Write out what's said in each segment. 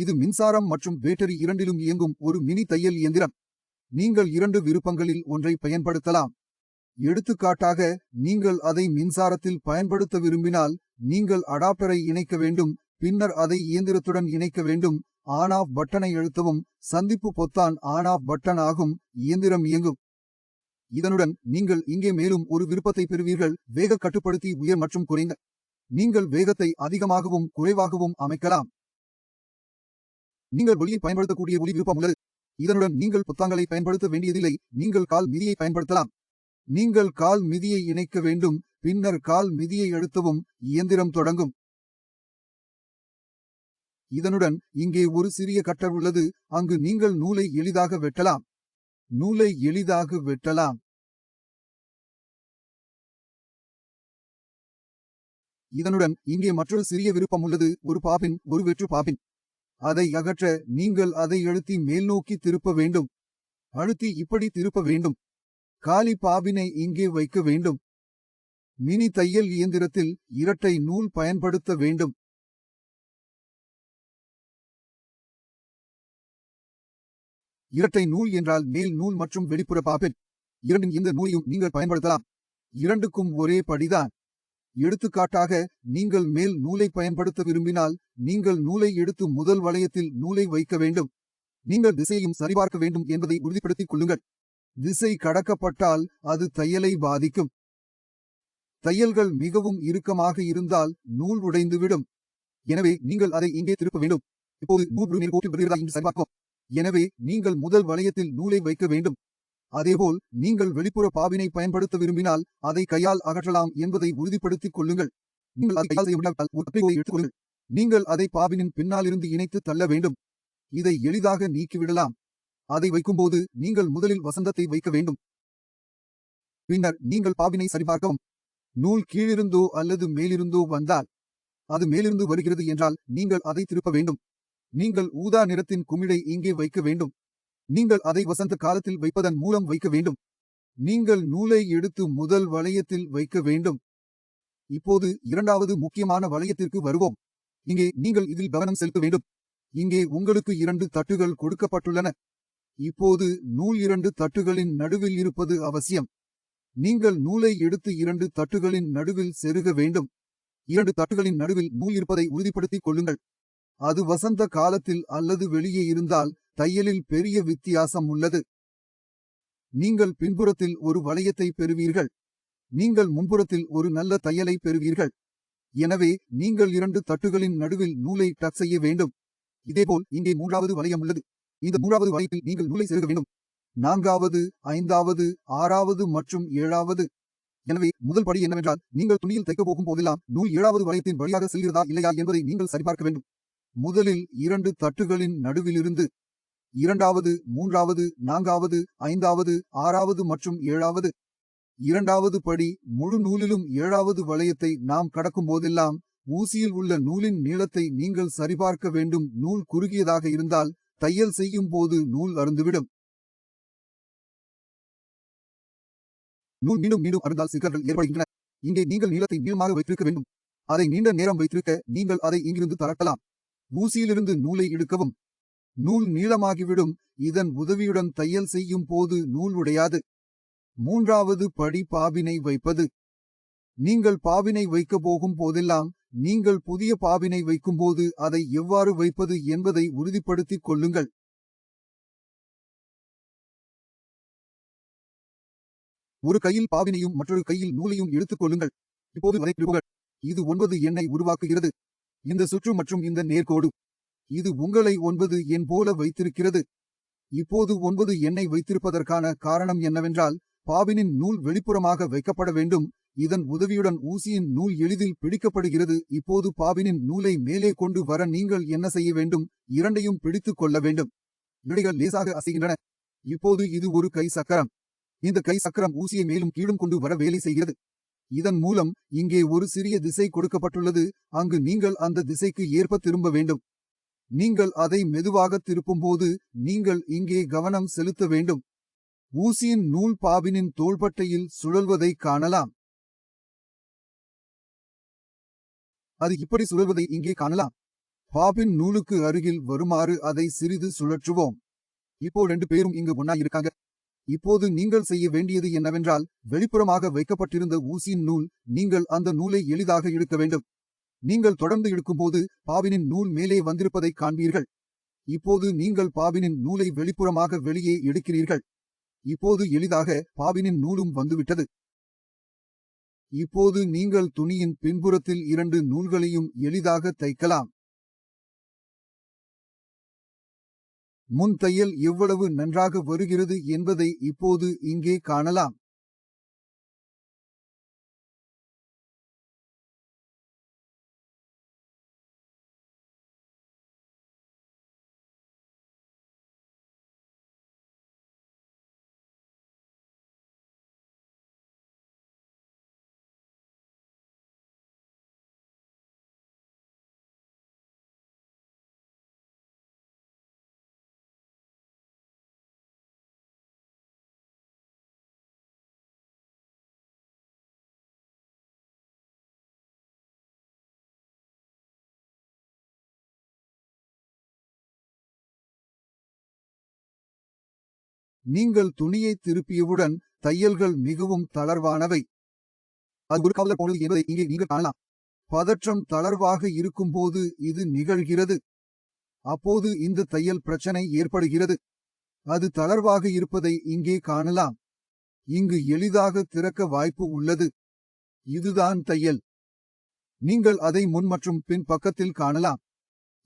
இது மின்சாரம் மற்றும் பேட்டரி இரண்டிலும் இயங்கும் ஒரு மினி தையல் இயந்திரம். நீங்கள் இரண்டு விருப்பங்களில் ஒன்றை பயன்படுத்தலாம். எடுத்துக்காட்டாக நீங்கள் அதை மின்சாரத்தில் பயன்படுத்த விரும்பினால் நீங்கள் அடாப்டரை இணைக்க வேண்டும் பின்னர் அதை இயந்திரத்துடன் இணைக்க வேண்டும். ஆன் ஆஃப் பட்டனை அழுத்தவும் சந்திப்பு பொத்தான் ஆன் ஆஃப் பட்டன் ஆகும் இயந்திரம் இயங்கும். இதனுடன் நீங்கள் இங்கே மேலும் ஒரு விருப்பத்தை பெறுவீர்கள் வேக கட்டுப்படுத்தி உயர் மற்றும் குறைந்த. நீங்கள் வேகத்தை அதிகமாகவும் குறைவாகவும் அமைக்கலாம். நீங்கள் ஒளியை பயன்படுத்தக்கூடிய ஒளி விருப்பம் உள்ளது. இதனுடன் நீங்கள் புத்தாங்களை பயன்படுத்த வேண்டியதில்லை. நீங்கள் கால் மிதியை பயன்படுத்தலாம். நீங்கள் கால் மிதியை இணைக்க வேண்டும். பின்னர் கால் மிதியை அழுத்தவும். இயந்திரம் தொடங்கும். இதனுடன் இங்கே ஒரு சிறிய கட்டர் உள்ளது. அங்கு நீங்கள் நூலை எளிதாக வெட்டலாம். நூலை எளிதாக வெட்டலாம். இதனுடன் இங்கே மற்றொரு சிறிய விருப்பம் உள்ளது. ஒரு பாபின் ஒரு வெற்று பாபின். அதை அகற்ற நீங்கள் அதை அழுத்தி மேல் நோக்கி திருப்ப வேண்டும். அழுத்தி இப்படி திருப்ப வேண்டும். காலி பாபினை இங்கே வைக்க வேண்டும். மினி தையல் இயந்திரத்தில் இரட்டை நூல் பயன்படுத்த வேண்டும். இரட்டை நூல் என்றால் மேல் நூல் மற்றும் வெளிப்புற பாபின். இரண்டின் இந்த நூலையும் நீங்கள் பயன்படுத்தலாம். இரண்டுக்கும் ஒரே படிதான். எடுத்துக்காட்டாக நீங்கள் மேல் நூலை பயன்படுத்த விரும்பினால் நீங்கள் நூலை எடுத்து முதல் வளையத்தில் நூலை வைக்க வேண்டும். நீங்கள் திசையையும் சரிபார்க்க வேண்டும் என்பதை உறுதிப்படுத்திக் கொள்ளுங்கள். திசை கடக்கப்பட்டால் அது தையலை பாதிக்கும். தையல்கள் மிகவும் இறுக்கமாக இருந்தால் நூல் உடைந்துவிடும். எனவே நீங்கள் அதை இங்கே திருப்ப வேண்டும். இப்போது நூல் மேல் கோட்டில் வருகிறதா என்று சரிபார்க்கும் எனவே நீங்கள் முதல் வளையத்தில் நூலை வைக்க வேண்டும். அதேபோல் நீங்கள் வெளிப்புற பாவினை பயன்படுத்த விரும்பினால் அதை கையால் அகற்றலாம் என்பதை உறுதிப்படுத்திக் கொள்ளுங்கள். நீங்கள் அதை கையால் செய்ய முடியாவிட்டால் ஒரு நீங்கள் அதை பாவினின் பின்னாலிருந்து இணைத்து தள்ள வேண்டும். இதை எளிதாக நீக்கிவிடலாம். அதை வைக்கும்போது நீங்கள் முதலில் வசந்தத்தை வைக்க வேண்டும். பின்னர் நீங்கள் பாவினை சரிபார்க்கவும். நூல் கீழிருந்தோ அல்லது மேலிருந்தோ வந்தால் அது மேலிருந்து வருகிறது என்றால் நீங்கள் அதை திருப்ப வேண்டும். நீங்கள் ஊதா நிறத்தின் குமிழை இங்கே வைக்க வேண்டும். நீங்கள் அதை வசந்த காலத்தில் வைப்பதன் மூலம் வைக்க வேண்டும். நீங்கள் நூலை எடுத்து முதல் வளையத்தில் வைக்க வேண்டும். இப்போது இரண்டாவது முக்கியமான வளையத்திற்கு வருவோம். இங்கே நீங்கள் இதில் கவனம் செலுத்த வேண்டும். இங்கே உங்களுக்கு இரண்டு தட்டுகள் கொடுக்கப்பட்டுள்ளன. இப்போது நூல் இரண்டு தட்டுகளின் நடுவில் இருப்பது அவசியம். நீங்கள் நூலை எடுத்து இரண்டு தட்டுகளின் நடுவில் செருக வேண்டும். இரண்டு தட்டுகளின் நடுவில் நூல் இருப்பதை உறுதிப்படுத்திக் கொள்ளுங்கள். அது வசந்த காலத்தில் அல்லது வெளியே இருந்தால் தையலில் பெரிய வித்தியாசம் உள்ளது. நீங்கள் பின்புறத்தில் ஒரு வளையத்தை பெறுவீர்கள். நீங்கள் முன்புறத்தில் ஒரு நல்ல தையலை பெறுவீர்கள். எனவே நீங்கள் இரண்டு தட்டுகளின் நடுவில் நூலை டக் செய்ய வேண்டும். இதேபோல் இங்கே மூன்றாவது வளையம் உள்ளது. இந்த மூன்றாவது வளையத்தில் நீங்கள் நூலை செருக வேண்டும். நான்காவது ஐந்தாவது ஆறாவது மற்றும் ஏழாவது. எனவே முதல் படி என்னவென்றால் நீங்கள் துணியில் தைக்கப் போகும் போதெல்லாம் நூல் ஏழாவது வளையத்தின் வழியாக செல்கிறதா இல்லையா என்பதை நீங்கள் சரிபார்க்க வேண்டும். முதலில் இரண்டு தட்டுகளின் நடுவிலிருந்து இரண்டாவது மூன்றாவது நான்காவது ஐந்தாவது ஆறாவது மற்றும் ஏழாவது. இரண்டாவது படி முழு நூலிலும் ஏழாவது வளையத்தை நாம் கடக்கும் போதெல்லாம் ஊசியில் உள்ள நூலின் நீளத்தை நீங்கள் சரிபார்க்க வேண்டும். நூல் குறுகியதாக இருந்தால் தையல் செய்யும் போது நூல் அருந்துவிடும் நூல் மீண்டும் மீண்டும் அருந்தால் சிக்கல்கள் ஏற்படுகின்றன. இங்கே நீங்கள் நீளத்தை நீளமாக வைத்திருக்க வேண்டும். அதை நீண்ட நேரம் வைத்திருக்க நீங்கள் அதை இங்கிருந்து தளர்த்தலாம். ஊசியிலிருந்து நூலை இழுக்கவும். நூல் நீளமாகிவிடும். இதன் உதவியுடன் தையல் செய்யும் போது நூல் உடையாது. மூன்றாவது படி பாவினை வைப்பது. நீங்கள் பாவினை வைக்க போகும் போதெல்லாம் நீங்கள் புதிய பாவினை வைக்கும்போது அதை எவ்வாறு வைப்பது என்பதை உறுதிப்படுத்திக் கொள்ளுங்கள். ஒரு கையில் பாவினையும் மற்றொரு கையில் நூலையும் எடுத்துக் கொள்ளுங்கள். இப்போது வரை இது ஒன்பது எண்ணை உருவாக்குகிறது. இந்த சுற்று மற்றும் இந்த நேர்கோடு. இது உங்களை ஒன்பது எண் போல வைத்திருக்கிறது. இப்போது ஒன்பது எண்ணை வைத்திருப்பதற்கான காரணம் என்னவென்றால் பாவினின் நூல் வெளிப்புறமாக வைக்கப்பட வேண்டும். இதன் உதவியுடன் ஊசியின் நூல் எளிதில் பிடிக்கப்படுகிறது. இப்போது பாவினின் நூலை மேலே கொண்டு வர நீங்கள் என்ன செய்ய வேண்டும்? இரண்டையும் பிடித்துக் கொள்ள வேண்டும். இடைகள் லேசாக அசைகின்றன. இப்போது இது ஒரு கை சக்கரம். இந்த கை சக்கரம் ஊசியை மேலும் கீழும் கொண்டு வர வேலை செய்கிறது. இதன் மூலம் இங்கே ஒரு சிறிய திசை கொடுக்கப்பட்டுள்ளது. அங்கு நீங்கள் அந்த திசைக்கு ஏற்ப திரும்ப வேண்டும். நீங்கள் அதை மெதுவாக திருப்பும்போது நீங்கள் இங்கே கவனம் செலுத்த வேண்டும். ஊசியின் நூல் பாவினின் தோள்பட்டையில் சுழல்வதை காணலாம். அது இப்படி சுழல்வதை இங்கே காணலாம். பாபின் நூலுக்கு அருகில் வருமாறு அதை சிறிது சுழற்றுவோம். இப்போ ரெண்டு பேரும் இங்கு ஒன்னா இருக்காங்க இப்போது நீங்கள் செய்ய வேண்டியது என்னவென்றால் வெளிப்புறமாக வைக்கப்பட்டிருந்த ஊசியின் நூல் நீங்கள் அந்த நூலை எளிதாக இழுக்க வேண்டும். நீங்கள் தொடர்ந்து இழுக்கும்போது பாவினின் நூல் மேலே வந்திருப்பதை காண்பீர்கள். இப்போது நீங்கள் பாவினின் நூலை வெளிப்புறமாக வெளியே எடுக்கிறீர்கள். இப்போது எளிதாக பாவினின் நூலும் வந்துவிட்டது. இப்போது நீங்கள் துணியின் பின்புறத்தில் இரண்டு நூல்களையும் எளிதாக தைக்கலாம். முன் தையல் எவ்வளவு நன்றாக வருகிறது என்பதை இப்போது இங்கே காணலாம். நீங்கள் துணியை திருப்பியவுடன் தையல்கள் மிகவும் தளர்வானவை. அது ஒரு காவலர் போனது என்பதை இங்கே நீங்கள் காணலாம். பதற்றம் தளர்வாக இருக்கும்போது இது நிகழ்கிறது. அப்போது இந்த தையல் பிரச்சனை ஏற்படுகிறது. அது தளர்வாக இருப்பதை இங்கே காணலாம். இங்கு எளிதாக திறக்க வாய்ப்பு உள்ளது. இதுதான் தையல். நீங்கள் அதை முன் மற்றும் பின் பக்கத்தில் காணலாம்.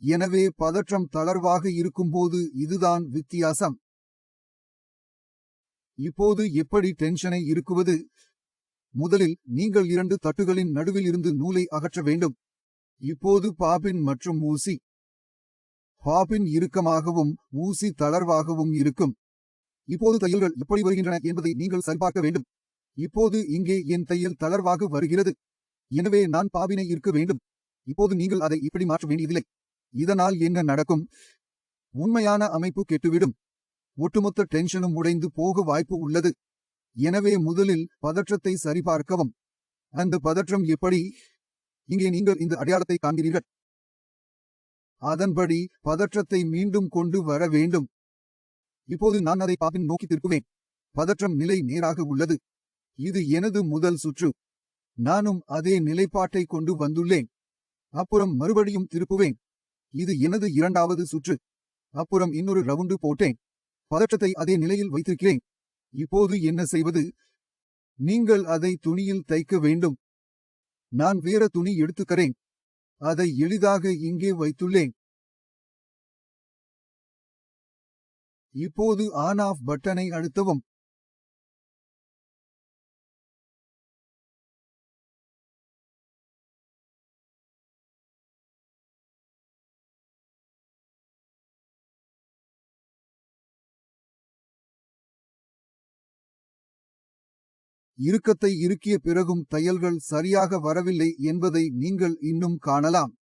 எனவே பதற்றம் தளர்வாக இருக்கும்போது இதுதான் வித்தியாசம். இப்போது எப்படி டென்ஷனை இருக்குவது முதலில் நீங்கள் இரண்டு தட்டுகளின் நடுவில் இருந்து நூலை அகற்ற வேண்டும். இப்போது பாபின் மற்றும் ஊசி. பாபின் இறுக்கமாகவும் ஊசி தளர்வாகவும் இருக்கும். இப்போது தையல்கள் எப்படி வருகின்றன என்பதை நீங்கள் சரிபார்க்க வேண்டும். இப்போது இங்கே என் தையல் தளர்வாக வருகிறது. எனவே நான் பாபினை இருக்க வேண்டும். இப்போது நீங்கள் அதை இப்படி மாற்ற வேண்டியதில்லை. இதனால் என்ன நடக்கும்? உண்மையான அமைப்பு கெட்டுவிடும். ஒட்டுமொத்த டென்ஷனும் உடைந்து போக வாய்ப்பு உள்ளது. எனவே முதலில் பதற்றத்தை சரிபார்க்கவும். அந்த பதற்றம் எப்படி? இங்கே நீங்கள் இந்த அடையாளத்தை காண்கிறீர்கள். அதன்படி பதற்றத்தை மீண்டும் கொண்டு வர வேண்டும். இப்போது நான் அதை பாப்பின் நோக்கி திருப்புவேன். பதற்றம் நிலை நேராக உள்ளது. இது எனது முதல் சுற்று. நானும் அதே நிலைப்பாட்டை கொண்டு வந்துள்ளேன். அப்புறம் மறுபடியும் திருப்புவேன். இது எனது இரண்டாவது சுற்று. அப்புறம் இன்னொரு ரவுண்டு போட்டேன். பதற்றத்தை அதே நிலையில் வைத்திருக்கிறேன். இப்போது என்ன செய்வது? நீங்கள் அதை துணியில் தைக்க வேண்டும். நான் வேற துணி எடுத்துக்கிறேன். அதை எளிதாக இங்கே வைத்துள்ளேன். இப்போது ஆன் ஆஃப் பட்டனை அழுத்தவும். இறுக்கத்தை இறுக்கிய பிறகும் தையல்கள் சரியாக வரவில்லை என்பதை நீங்கள் இன்னும் காணலாம்.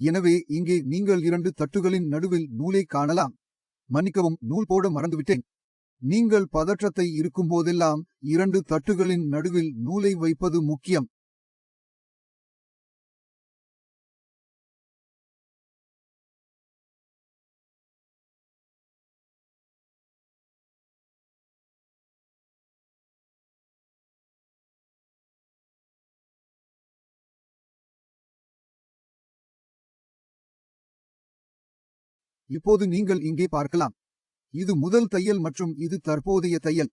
எனவே இங்கே நீங்கள் இரண்டு தட்டுகளின் நடுவில் நூலை காணலாம். மன்னிக்கவும் நூல் போட மறந்துவிட்டேன். நீங்கள் பதற்றத்தை இருக்கும்போதெல்லாம் இரண்டு தட்டுகளின் நடுவில் நூலை வைப்பது முக்கியம். இப்போது நீங்கள் இங்கே பார்க்கலாம். இது முதல் தையல் மற்றும் இது தற்போதைய தையல்.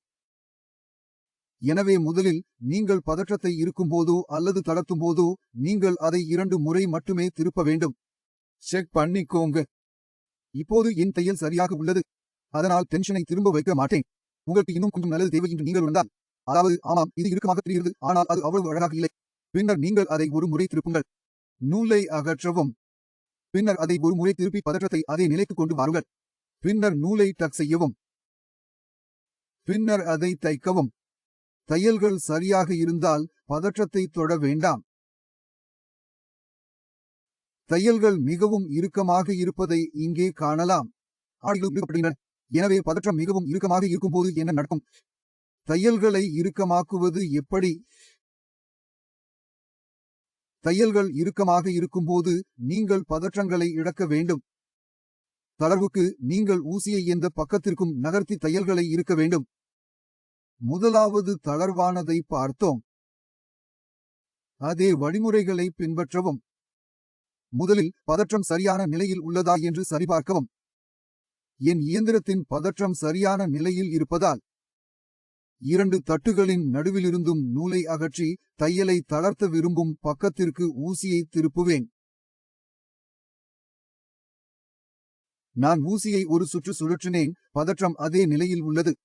எனவே முதலில் நீங்கள் பதற்றத்தை இருக்கும்போதோ அல்லது தளர்த்தும் போதோ நீங்கள் அதை இரண்டு முறை மட்டுமே திருப்ப வேண்டும். செக் பண்ணிக்கோங்க. இப்போது என் தையல் சரியாக உள்ளது. அதனால் டென்ஷனை திரும்ப வைக்க மாட்டேன். உங்களுக்கு இன்னும் கொஞ்சம் நல்லது தேவை என்று நீங்கள் உணர்ந்தால். அதாவது ஆமாம் இது இறுக்கமாக தெரிகிறது ஆனால் அது அவ்வளவு அழகாக இல்லை. பின்னர் நீங்கள் அதை ஒரு முறை திருப்புங்கள். நூலை அகற்றவும். பின்னர் அதை ஒரு முறை திருப்பி பதற்றத்தை அதே நிலைக்கு கொண்டு வாருங்கள். பின்னர் நூலை டக் செய்யவும். பின்னர் அதை தைக்கவும். தையல்கள் சரியாக இருந்தால் பதற்றத்தை தொட வேண்டாம். தையல்கள் மிகவும் இறுக்கமாக இருப்பதை இங்கே காணலாம். ஆடைகள் எனவே பதற்றம் மிகவும் இறுக்கமாக இருக்கும்போது என்ன நடக்கும்? தையல்களை இறுக்கமாக்குவது எப்படி? தையல்கள் இறுக்கமாக இருக்கும்போது நீங்கள் பதற்றங்களை இழக்க வேண்டும். தளர்வுக்கு நீங்கள் ஊசியை எந்த பக்கத்திற்கும் நகர்த்தி தையல்களை இருக்க வேண்டும். முதலாவது தளர்வானதை பார்த்தோம். அதே வழிமுறைகளை பின்பற்றவும். முதலில் பதற்றம் சரியான நிலையில் உள்ளதா என்று சரிபார்க்கவும். என் இயந்திரத்தின் பதற்றம் சரியான நிலையில் இருப்பதால் இரண்டு தட்டுகளின் நடுவிலிருந்தும் நூலை அகற்றி தையலை தளர்த்த விரும்பும் பக்கத்திற்கு ஊசியை திருப்புவேன். நான் ஊசியை ஒரு சுற்று சுழற்றினேன் பதற்றம் அதே நிலையில் உள்ளது.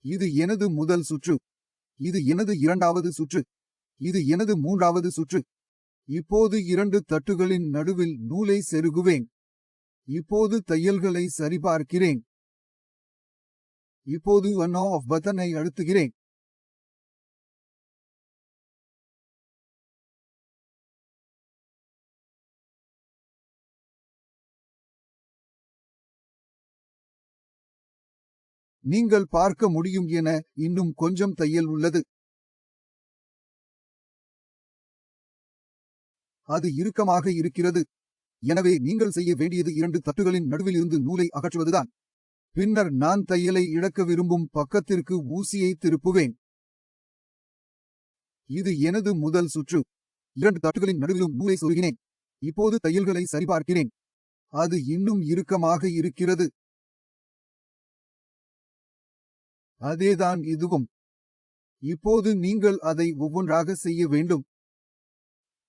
இது எனது முதல் சுற்று. இது எனது இரண்டாவது சுற்று. இது எனது மூன்றாவது சுற்று. இப்போது இரண்டு தட்டுகளின் நடுவில் நூலை செருகுவேன். இப்போது தையல்களை சரிபார்க்கிறேன். இப்போது ஒன் ஆஃப் பட்டனை அழுத்துகிறேன். நீங்கள் பார்க்க முடியும் என இன்னும் கொஞ்சம் தையல் உள்ளது. அது இறுக்கமாக இருக்கிறது. எனவே நீங்கள் செய்ய வேண்டியது இரண்டு தட்டுகளின் நடுவில் இருந்து நூலை அகற்றுவதுதான். பின்னர் நான் தையலை இழக்க விரும்பும் பக்கத்திற்கு ஊசியை திருப்புவேன். இது எனது முதல் சுற்று. இரண்டு தட்டுகளின் நடுவிலும் நூலை சொருகினேன். இப்போது தையல்களை சரிபார்க்கிறேன். அது இன்னும் இறுக்கமாக இருக்கிறது. அதேதான் இதுவும். இப்போது நீங்கள் அதை ஒவ்வொன்றாக செய்ய வேண்டும்.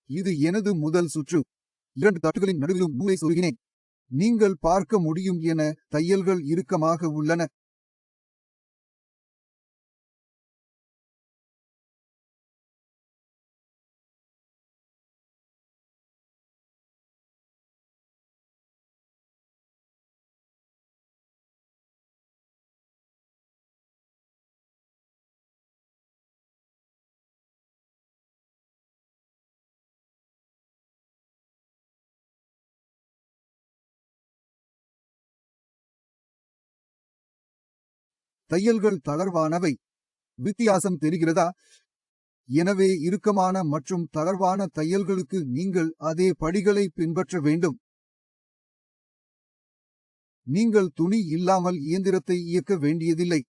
இது எனது முதல் சுற்று. இரண்டு தட்டுகளின் நடுவிலும் நூலை சொருகினேன். நீங்கள் பார்க்க முடியும் என தையல்கள் இறுக்கமாக உள்ளன. தையல்கள் தளர்வானவை. வித்தியாசம் தெரிகிறதா? எனவே இறுக்கமான மற்றும் தளர்வான தையல்களுக்கு நீங்கள் அதே படிகளை பின்பற்ற வேண்டும். நீங்கள் துணி இல்லாமல் இயந்திரத்தை இயக்க வேண்டியதில்லை.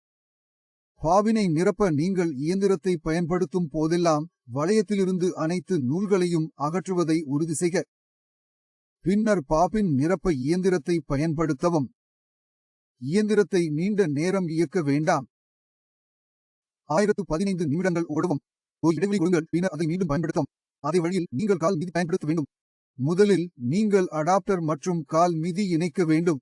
பாபினை நிரப்ப நீங்கள் இயந்திரத்தை பயன்படுத்தும் போதெல்லாம் வளையத்திலிருந்து அனைத்து நூல்களையும் அகற்றுவதை உறுதி செய்க. பின்னர் பாபின் நிரப்ப இயந்திரத்தை பயன்படுத்தவும். இயந்திரத்தை நீண்ட நேரம் இயக்க வேண்டாம். ஆயிரத்து பதினைந்து நிமிடங்கள் ஓடவும். ஒரு இடைவெளி கொடுங்கள் பின்னர் அதை மீண்டும் பயன்படுத்தும் அதே வழியில் நீங்கள் கால் மிதி பயன்படுத்த வேண்டும். முதலில் நீங்கள் அடாப்டர் மற்றும் கால் மிதி இணைக்க வேண்டும்.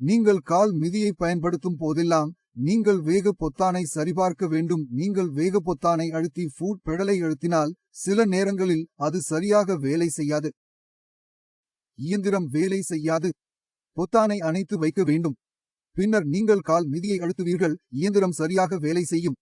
நீங்கள் கால் மிதியை பயன்படுத்தும் போதெல்லாம் நீங்கள் வேக பொத்தானை சரிபார்க்க வேண்டும். நீங்கள் வேக பொத்தானை அழுத்தி ஃபூட் பெடலை அழுத்தினால் சில நேரங்களில் அது சரியாக வேலை செய்யாது. இயந்திரம் வேலை செய்யாது. பொத்தானை அணைத்து வைக்க வேண்டும். பின்னர் நீங்கள் கால் மிதியை அழுத்துவீர்கள். இயந்திரம் சரியாக வேலை செய்யும்.